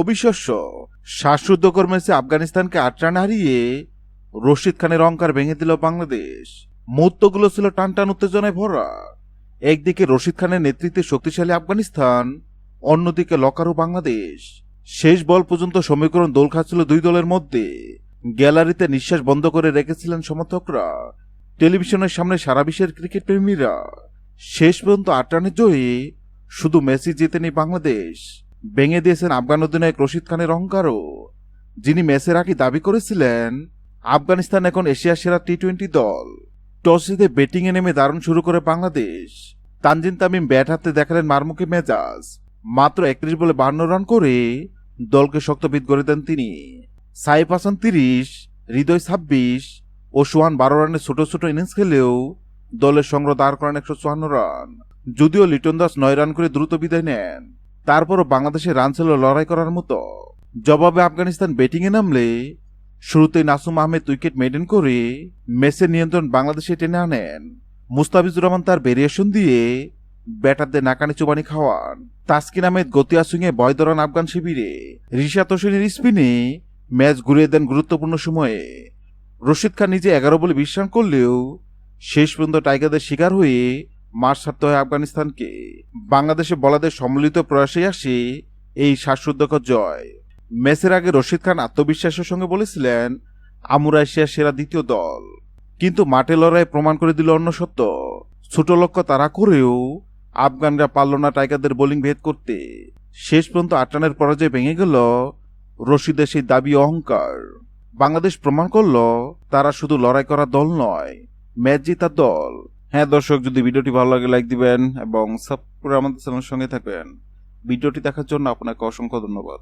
অবিশ্বাস্য। শ্বাসরুদ্ধকর ম্যাচে আফগানিস্তানকে আট রান হারিয়ে রশিদ খানের অঙ্কার ভেঙে দিল বাংলাদেশ। মুহূর্তগুলো ছিল টান টান উত্তেজনায় ভরা। একদিকে রশিদ খানের নেতৃত্বে শক্তিশালী আফগানিস্তান, অন্যদিকে লকারু বাংলাদেশ। শেষ বল পর্যন্ত সমীকরণ দোল খাচ্ছিল দুই দলের মধ্যে। গ্যালারিতে নিঃশ্বাস বন্ধ করে রেখেছিলেন সমর্থকরা। টেলিভিশনের সামনে সারা বিশ্বের ক্রিকেট প্রেমীরা। শেষ পর্যন্ত আট রানের জয়ে শুধু মেসি জেতেনি বাংলাদেশ। ভেঙে দিয়েছেন আফগান অধিনায়ক রশিদ খানের অহংকারও। যিনি ম্যাচের আগে দাবি করেছিলেন, আফগানিস্তান এখন এশিয়ার সেরা টি টোয়েন্টি দল। টস জিতে ব্যাটিংয়ে নেমে দারুণ শুরু করে বাংলাদেশ। তানজিন তামিম ব্যাট হাতে দেখালেন মারমুখী মেজাজ। মাত্র একত্রিশ বলে বান্ন রান করে দলকে শক্তবিদ করে দেন তিনি। সাইফ হাসান তিরিশ, হৃদয় ছাব্বিশ ও সোহান বারো রানের ছোট ছোট ইনিংস খেলেও দলের সংগ্রহ দাঁড় করেন একশো চুয়ান্ন রান। যদিও লিটন দাস নয় রান করে দ্রুত বিদায় নেন। তারপরও বাংলাদেশের রান ছিল লড়াই করার মতো। জবাবে আফগানিস্তান ব্যাটিংয়ে নামলে, শুরুতেই নাসুম আহমেদ উইকেট মেডেন করে ম্যাচের নিয়ন্ত্রণ বাংলাদেশে টেনে আনেন। মুস্তাফিজুর রহমান তার ভেরিয়েশন দিয়ে ব্যাটারদের নাকানি চুবানি খাওয়ান। তাসকিন আহমেদ গতিয়া সুইংয়ে বয় ধরান আফগান শিবিরে। রিশাত হোসেনের স্পিনে ম্যাচ ঘুরিয়ে দেন গুরুত্বপূর্ণ সময়ে। রশিদ খান নিজে এগারো বলে বিশ্রাম করলেও শেষ পর্যন্ত টাইগারদের শিকার হয়ে মাঠ ছাড়তে হয় আফগানিস্তানকে। বাংলাদেশে বলাদের সম্মিলিত প্রয়াসে আসে এই শ্বাসরুদ্ধকর জয়। ম্যাচের আগে রশিদ খান আত্মবিশ্বাসের সঙ্গে বলেছিলেন, আমরা এশিয়ার সেরা দ্বিতীয় দল। কিন্তু মাঠে লড়াই প্রমাণ করে দিল অন্য সত্য। ছোট লক্ষ্য তারা করেও আফগানরা পারল না টাইগারদের বোলিং ভেদ করতে। শেষ পর্যন্ত আট রানের পরাজয় ভেঙে গেল রশিদের সেই দাবি অহংকার। বাংলাদেশ প্রমাণ করল, তারা শুধু লড়াই করা দল নয়, ম্যাচ জেতার দল। হ্যাঁ দর্শক, যদি ভিডিওটি ভালো লাগে লাইক দিবেন এবং সাবস্ক্রাইব করে আমাদের চ্যানেলের সঙ্গে থাকবেন। ভিডিওটি দেখার জন্য আপনাকে অসংখ্য ধন্যবাদ।